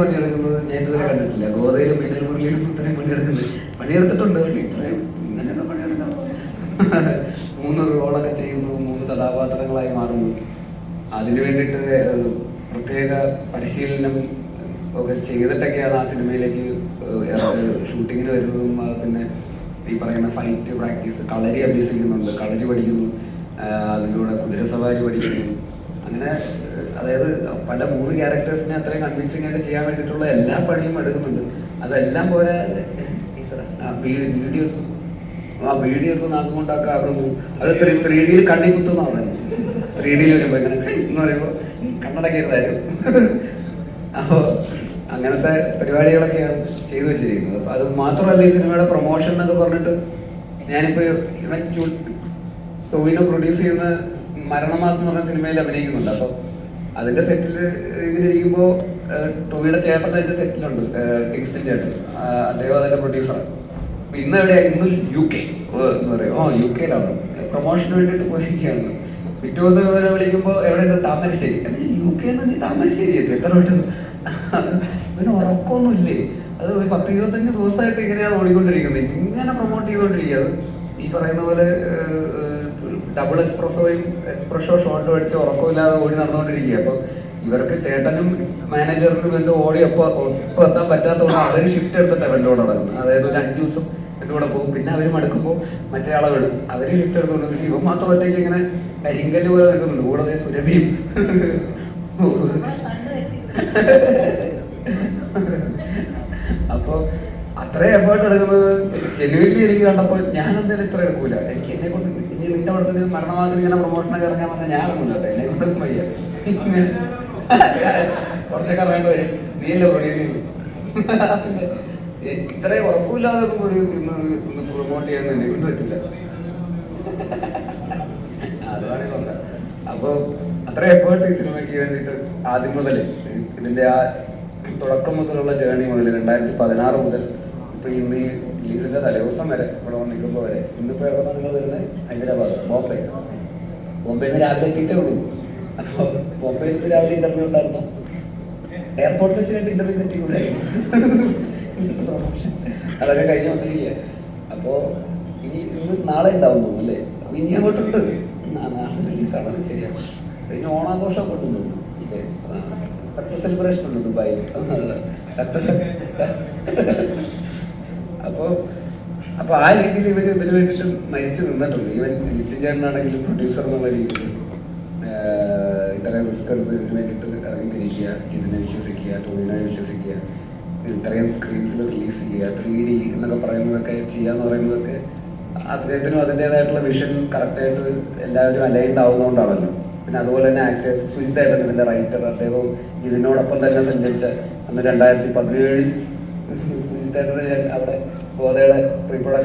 പണിയെടുക്കുന്നത് ഞാൻ ഇതുവരെ കണ്ടിട്ടില്ല. ഗോതയിലും മിന്നൽ മുരളിയിലും ഇത്രയും പണിയെടുക്കുന്നത്. പണിയെടുത്തിട്ടുണ്ട്. പക്ഷേ ഇത്രയും ഇങ്ങനെയൊക്കെ പണിയെടുക്കാൻ മൂന്ന് റോളൊക്കെ ചെയ്യുന്നു. മൂന്ന് കഥാപാത്രങ്ങളായി മാറുന്നു. അതിനു വേണ്ടിയിട്ട് പ്രത്യേക പരിശീലനം ഒക്കെ ചെയ്തിട്ടൊക്കെയാണ് ആ സിനിമയിലേക്ക് ഷൂട്ടിങ്ങിന് വരുന്നതും പിന്നെ ഈ പറയുന്ന ഫൈറ്റ് പ്രാക്ടീസ് കളരി അഭ്യസിക്കുന്നുണ്ട്. കളരി പഠിക്കുന്നു. ആഹ് അതിന്റെ കൂടെ കുതിരസവാരി പഠിക്കുന്നു. അങ്ങനെ അതായത് പല മൂന്ന് ക്യാരക്ടേഴ്സിനെ അത്രയും കൺവിൻസിംഗ് ആയിട്ട് ചെയ്യാൻ വേണ്ടിയിട്ടുള്ള എല്ലാ പണിയും എടുക്കുന്നുണ്ട്. അതെല്ലാം പോലെ വീഡിയോ ആ വീഡിയോ എടുത്ത് നാക്കും കൊണ്ടൊക്കെ ആകുന്നു അത് ത്രീ ത്രീ ഡിയിൽ കണ്ണി കുത്തുന്ന പറഞ്ഞു ത്രീ ഡിയിൽ വരുമ്പോൾ ഇങ്ങനെ എന്ന് പറയുമ്പോൾ കണ്ണടക്കരുതായിരുന്നു അപ്പോൾ അങ്ങനത്തെ പരിപാടികളൊക്കെയാണ് ചെയ്തു വെച്ചിരിക്കുന്നത് അപ്പം അത് മാത്രമല്ല ഈ സിനിമയുടെ പ്രൊമോഷൻ എന്നൊക്കെ പറഞ്ഞിട്ട് ഞാനിപ്പോൾ ഇവൻ ടോവിനോ പ്രൊഡ്യൂസ് ചെയ്യുന്ന മരണമാസം എന്ന് പറഞ്ഞ സിനിമയിൽ അഭിനയിക്കുന്നുണ്ട്. അപ്പോൾ അതിന്റെ സെറ്റിൽ ഇങ്ങനെ ഇരിക്കുമ്പോൾ ടോവിയുടെ ചേട്ടൻ അതിന്റെ സെറ്റിലുണ്ട് ടിങ്സ്റ്റൻ ചേട്ടൻ. അദ്ദേഹം അതിന്റെ പ്രൊഡ്യൂസർ അപ്പൊ ഇന്ന് എവിടെയാ? ഇന്ന് യു കെ എന്ന് പറയും. ഓ യു കെയിലാണ് പ്രൊമോഷന് വേണ്ടിയിട്ട് പോയിരിക്കുകയാണ്. പിറ്റേ ദിവസം ഇവരെ വിളിക്കുമ്പോൾ എവിടെയുണ്ട്? താമരശ്ശേരി. യു കെ എന്ന് പറഞ്ഞാൽ താമരശ്ശേരി എത്തി എത്ര പെട്ടെന്ന്? പിന്നെ ഉറക്കമൊന്നുമില്ലേ അത് ഒരു പത്ത് ഇരുപത്തഞ്ച് ദിവസമായിട്ട് ഇങ്ങനെയാണ് ഓടിക്കൊണ്ടിരിക്കുന്നത്. ഇങ്ങനെ പ്രൊമോട്ട് ചെയ്തുകൊണ്ടിരിക്കുക ഈ പറയുന്ന പോലെ ഡബിൾ എക്സ്പ്രസോയും എക്സ്പ്രഷോ ഷോർട്ടും അടിച്ച് ഉറക്കമില്ലാതെ ഓടി നടന്നുകൊണ്ടിരിക്കുക അപ്പോൾ ഇവർക്ക് ചേട്ടനും മാനേജറിനും എന്റെ ഓടി ഒപ്പം ഒപ്പം എത്താൻ പറ്റാത്തതുകൊണ്ട് അവർ ഷിഫ്റ്റ് എടുത്തിട്ടാണ് എന്റെ കൂടെ നടക്കുന്നത് അതായത് ഒരു അഞ്ച് ദിവസം എന്റെ കൂടെ പോകും. പിന്നെ അവർ മടുക്കുമ്പോൾ മറ്റേ ആളെ വിടും. അവർ ഷിഫ്റ്റ് എടുത്തുകൊണ്ട് ഇവൻ മാത്രം ഒറ്റയ്ക്ക് ഇങ്ങനെ കരിങ്കല്ല് പോലെ നിൽക്കുന്നുണ്ട്. കൂടെ സുരഭിയും. അപ്പോൾ അത്രയും എഫേർട്ട് എടുക്കുന്നത് ജെനുവിൻലി എനിക്ക് കണ്ടപ്പോൾ ഞാൻ എന്തായാലും ഇത്ര എടുക്കൂല. എനിക്ക് എന്നെ കൊണ്ട് ഇനി നിന്റെ പടത്തിന് മരണമാതിരി ഇങ്ങനെ പ്രൊമോഷനൊക്കെ ഇറങ്ങാൻ പറഞ്ഞാൽ ഞാൻ ഇറങ്ങില്ല കേട്ടോ. എന്നെ കൊണ്ട് വയ്യ. കുറച്ചൊക്കെ അറിയേണ്ടി വരും. നീയല്ലേ പ്രൊഡ്യൂസ് ചെയ്തു ഇത്രയും ഉറപ്പില്ലാതെ പ്രൊമോട്ട് ചെയ്യാൻ എന്നെ കൊണ്ട് പറ്റില്ല. അതാണ് നോക്കാം അപ്പോൾ അത്ര എഫേർട്ട് ഈ സിനിമയ്ക്ക് വേണ്ടിയിട്ട് ആദ്യം മുതൽ ഇതിന്റെ ആ തുടക്കം മുതലുള്ള ജേണി മുതൽ രണ്ടായിരത്തി പതിനാറ് മുതൽ ഇപ്പൊ ഇന്ന് ഈ റിലീസിന്റെ തലേദിവസം വരെ ഇവിടെ വന്ന് വരെ ഇന്നിപ്പോ എവിടെ നിങ്ങൾ വരുന്നത്? ഹൈദരാബാദ് ബോംബെ. ബോംബെയിൽ നിന്ന് രാവിലെ എത്തിയിട്ടേ ഉള്ളൂ. അപ്പോൾ ബോംബെയിൽ നിന്ന് രാവിലെ ഇന്റർവ്യൂ ഉണ്ടായിരുന്നു? എയർപോർട്ടിൽ വെച്ച് രണ്ട് ഇന്റർവ്യൂ സെറ്റ് ചെയ്യൂടെ അതൊക്കെ കഴിഞ്ഞ് വന്നിരിക്കുക അപ്പോ ഇനി ഇന്ന് നാളെ ഉണ്ടാവും തോന്നുന്നു അല്ലേ? അപ്പൊ ഇനി അങ്ങോട്ടുണ്ട്. നാളെ റിലീസാണ് ശരിയാ. പിന്നെ ഓണാഘോഷമൊക്കെ ഉണ്ടെന്ന് തോന്നുന്നു. ഇല്ലേ? സെലിബ്രേഷൻ ഉണ്ട് ദുബായിൽ. സക്സസ് അപ്പോ അപ്പൊ ആ രീതിയിൽ ഇവർ ഇതിനു വേണ്ടിയിട്ട് മരിച്ചു നിന്നിട്ടുണ്ട്. ഈവൻ ലിസ്റ്റിൻ ചേട്ടനാണെങ്കിലും പ്രൊഡ്യൂസർ എന്നുള്ള രീതിയിൽ ഇത്രയും റിസ്ക് എടുത്ത് ഇതിനു വേണ്ടിയിട്ട് ഇറങ്ങിത്തിരിക്കുക ഇതിനെ വിശ്വസിക്കുക ടോവിനെ വിശ്വസിക്കുക ഇത്രയും സ്ക്രീൻസിൽ റിലീസ് ചെയ്യുക ത്രീ ഡി എന്നൊക്കെ പറയുന്നതൊക്കെ ചെയ്യാന്ന് പറയുന്നതൊക്കെ അദ്ദേഹത്തിനും അതിന്റെതായിട്ടുള്ള വിഷൻ കറക്റ്റായിട്ട് എല്ലാവരും അലൈൻഡ് ആവുന്നതുകൊണ്ടാണല്ലോ പിന്നെ അതുപോലെ തന്നെ ആക്ടേഴ്സ് സുജിതായിട്ടാണ് ഇതിന്റെ റൈറ്റർ അദ്ദേഹവും ഇതിനോടൊപ്പം തന്നെ സഞ്ചരിച്ച അന്ന് രണ്ടായിരത്തി പതിനേഴിൽ അവിടെ ഗോതയുടെ റീപ്രൊഡക്ഷൻ പ്രൊഡക്ഷൻ